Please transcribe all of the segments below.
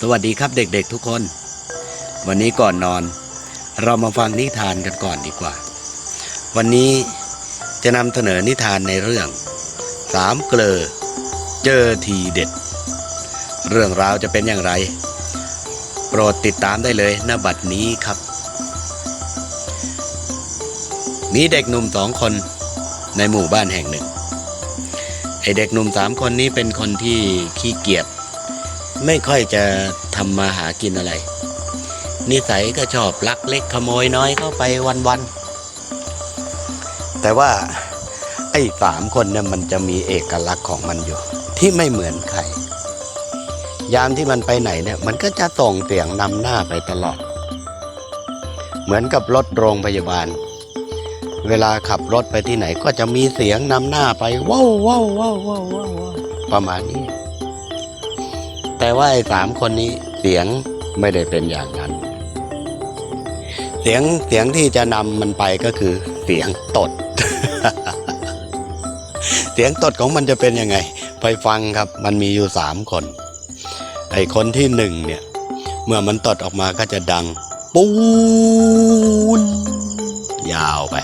สวัสดีครับเด็กๆทุกคน วันนี้ก่อนนอน เรามาฟังนิทานกันก่อนดีกว่า วันนี้จะนำเสนอนิทานในเรื่องสามเกลอเจอทีเด็ด เรื่องราวจะเป็นอย่างไร โปรดติดตามได้เลยณบัดนี้ครับ มีเด็กหนุ่มสองคนในหมู่บ้านแห่งหนึ่งไอเด็กหนุ่มสามคนนี้เป็นคนที่ขี้เกียจ ไม่ค่อยจะทำมาหากินอะไร นิสัยก็ชอบลักเล็กขโมยน้อยเข้าไปวันๆ แต่ว่าไอ้สามคนเนี่ยมันจะมีเอกลักษณ์ของมันอยู่ ที่ไม่เหมือนใคร ยามที่มันไปไหนเนี่ย มันก็จะส่งเสียงนำหน้าไปตลอด เหมือนกับรถโรงพยาบาล เวลาขับรถไปที่ไหนก็จะมีเสียงนำหน้าไปว้าวว้าวว้าวว้าวว้าวว้าวประมาณนี้ แต่ว่าไอ้สามคนนี้เสียงไม่ได้เป็นอย่างนั้น เสียงเสียงที่จะนำมันไปก็คือ เสียงตด เสียงตดของมันจะเป็นยังไง ไปฟังครับ มันมีอยู่สามคน ไอ้คนที่หนึ่งเนี่ย เมื่อมันตดออกมาก็จะดัง ปูน ยาวไป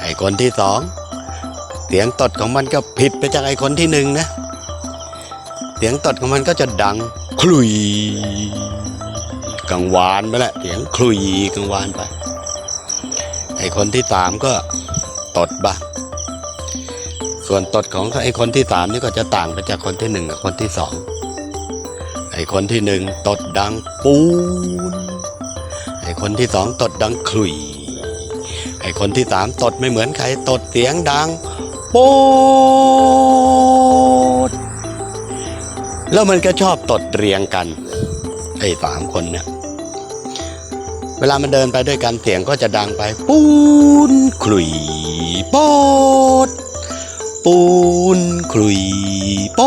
ไอ้คนที่สองเสียงตดของมันก็ผิดไปจากไอ้คนที่หนึ่งนะ เสียงตดของมันก็จะดังคลุยกังวานไปแหละเสียงคลุยกังวานไป ไอคนที่สามก็ตดบ้างส่วนตดของไอคนที่สามนี่ก็จะต่างไปจากคนที่หนึ่งกับคนที่สองไอคนที่หนึ่งตดดังปูนไอคนที่สองตดดังคลุยไอคนที่สามตดไม่เหมือนใครตดเสียงดังป๊ด แล้วมันก็ชอบตดเรียงกัน ไอ้สามคนเนี่ย เวลามันเดินไปด้วยกันเสียงก็จะดังไป ปูนคลุยโปดปูนคลุยโป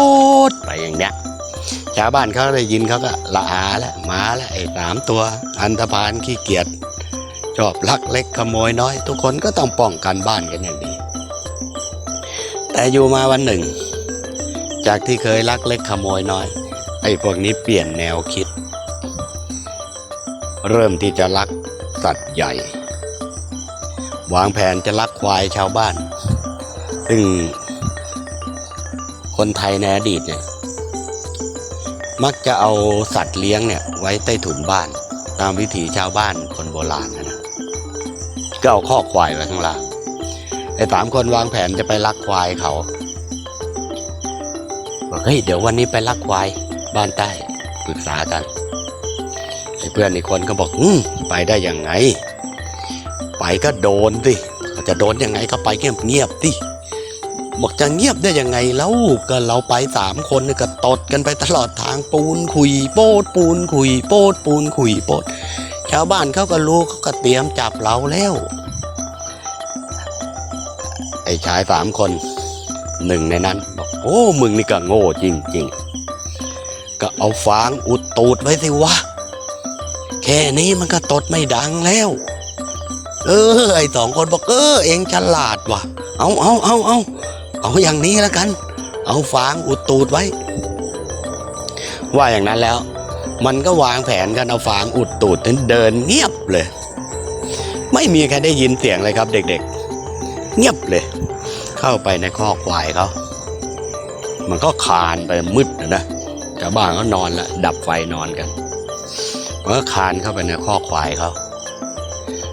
ดไปอย่างเนี้ยชาวบ้านเขาได้ยินเขาก็ละอาแล้วมาแล้วไอ้สามตัว อันธพาลขี้เกียจชอบลักเล็กขโมยน้อย ทุกคนก็ต้องป้องกันบ้านกันอย่างดี แต่อยู่มาวันหนึ่ง จากที่เคยลักเล็กขโมยน้อย ไอ้พวกนี้เปลี่ยนแนวคิด เริ่มที่จะลักสัตว์ใหญ่ วางแผนจะลักควายชาวบ้าน ซึ่งคนไทยในอดีตเนี่ยมักจะเอาสัตว์เลี้ยงเนี่ยไว้ใต้ถุนบ้าน ตามวิถีชาวบ้านคนโบราณนะนะก็เอาข้อควายไว้ข้างล่างไอ้สามคนวางแผนจะไปลักควายเขา เฮ้ยเดี๋ยววันนี้ไปลักควายบ้านใต้ปรึกษากันไอ้เพื่อนอีกคนก็บอกอืมไปได้ยังไง ไปก็โดนสิจะโดนยังไงก็ไปเงียบเงียบๆสิบอกจะเงียบได้ยังไงแล้วก็เราไปสามคนนี่ก็ตดกันไปตลอดทางปูนคุยโปดปูนคุยโปดปูนคุยโปดชาวบ้านเขาก็รู้เขาก็เตรียมจับเราแล้ว ไอ้ชายสามคน หนึ่งในนั้นบอกโอ้มึงนี่ก็โง่จริง ๆ ก็เอาฟางอุดตูดไว้สิวะ แค่นี้มันก็ตดไม่ดังแล้ว เออไอ้สองคนบอกเออเองฉลาดว่ะ เอาเอาเอาเอาเอาอย่างนี้แล้วกัน เอาฟางอุดตูดไว้ ว่าอย่างนั้นแล้ว มันก็วางแผนกันเอาฟางอุดตูดนั้นเดินเงียบเลย ไม่มีใครได้ยินเสียงเลยครับ เด็ก ๆ เงียบเลย เข้าไปในคอกควายเขา มันก็คานไปมืดนะนะชาวบ้านก็นอนละดับไฟนอนกัน มันก็คานเข้าไปในคอกควายเขา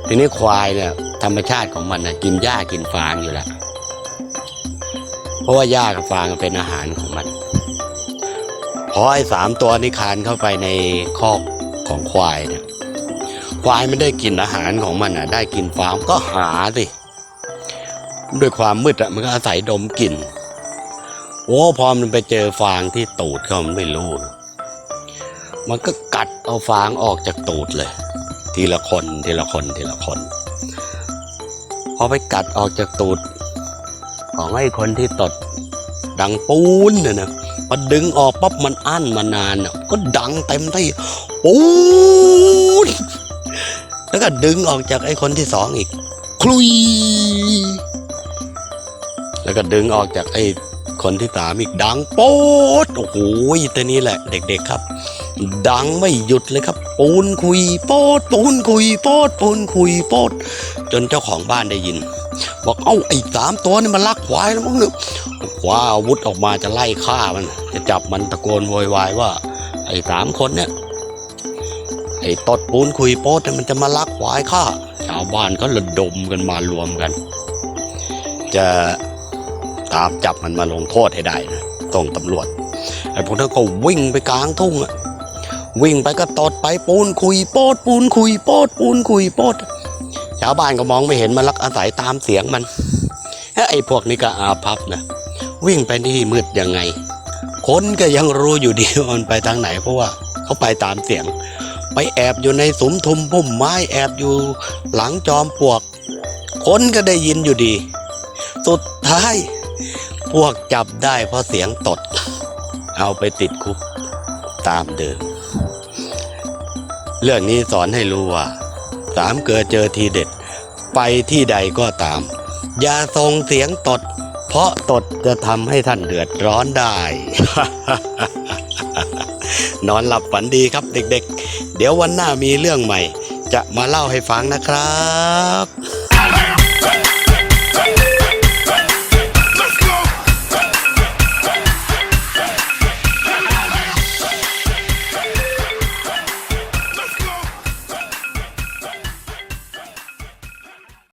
ทีนี้ควายเนี่ยธรรมชาติของมันนะกินหญ้ากินฟางอยู่แล้ว เพราะว่าหญ้ากับฟางเป็นอาหารของมัน พอไอ้สามตัวนี้คานเข้าไปในคอกของควายเนี่ยควายไม่ได้กินอาหารของมันอะ ได้กินฟางก็หาสิ ด้วยความมืดอะมันก็อาศัยดมกลิ่นโอ้พอมันไปเจอฟางที่ตูดเขามันไม่รู้ มันก็กัดเอาฟางออกจากตูดเลย ทีละคนทีละคนทีละคน พอไปกัดออกจากตูด ของไอ้คนที่ตด ดังปูนเนี่ยนะพอดึงออกปั๊บมันอั้นมานานน่ะก็ดังเต็มที่ปูนแล้วก็ดึงออกจากไอ้คนที่สองอีก คลุย แล้วก็ดึงออกจากไอ้คนที่สามอีกดังโป๊ดโอ้โหต่นี้แหละ เด็ก ๆครับ ดังไม่หยุดเลยครับ ปูนคุยโป๊ดปูนคุยโป๊ดปูนคุยโป๊ดจนเจ้าของบ้านได้ยิน บอกเอ้าไอ้สามตัวนี่มันลักควายแล้วมั้งเนี่ยคว้าอาวุธออกมาจะไล่ฆ่ามัน จะจับมันตะโกนโวยวายว่า ไอ้สามคนเนี่ยไอ้ตดปูนคุยโป๊ดเนี่ยมันจะมาลักควายข้าชาวบ้านก็ระดมกันมารวมกัน จะ ตามจับมันมาลงโทษให้ได้นะต้องตำรวจไอ้พวกนั้นก็วิ่งไปกลางทุ่งอะวิ่งไปก็ตดไปปูนคุยโปดปูนคุยโปดปูนคุยโปดชาวบ้านก็มองไม่เห็นมันลักอาศัยตามเสียงมันไอ้พวกนี้ก็อาพับนะวิ่งไปที่มืดยังไง คนก็ยังรู้อยู่ดีว่ามันไปทางไหนเพราะว่าเขาไปตามเสียง ไปแอบอยู่ในสมทุมพุ่มไม้แอบอยู่หลังจอมปลวก คนก็ได้ยินอยู่ดี สุดท้าย พวกจับได้เพราะเสียงตด เอาไปติดคุกตามเดิม เรื่องนี้สอนให้รู้ว่า สามเกิดเจอทีเด็ด ไปที่ใดก็ตาม อย่าส่งเสียงตด เพราะตดจะทำให้ท่านเดือดร้อนได้ นอนหลับฝันดีครับเด็กๆ เดี๋ยววันหน้ามีเรื่องใหม่ จะมาเล่าให้ฟังนะครับ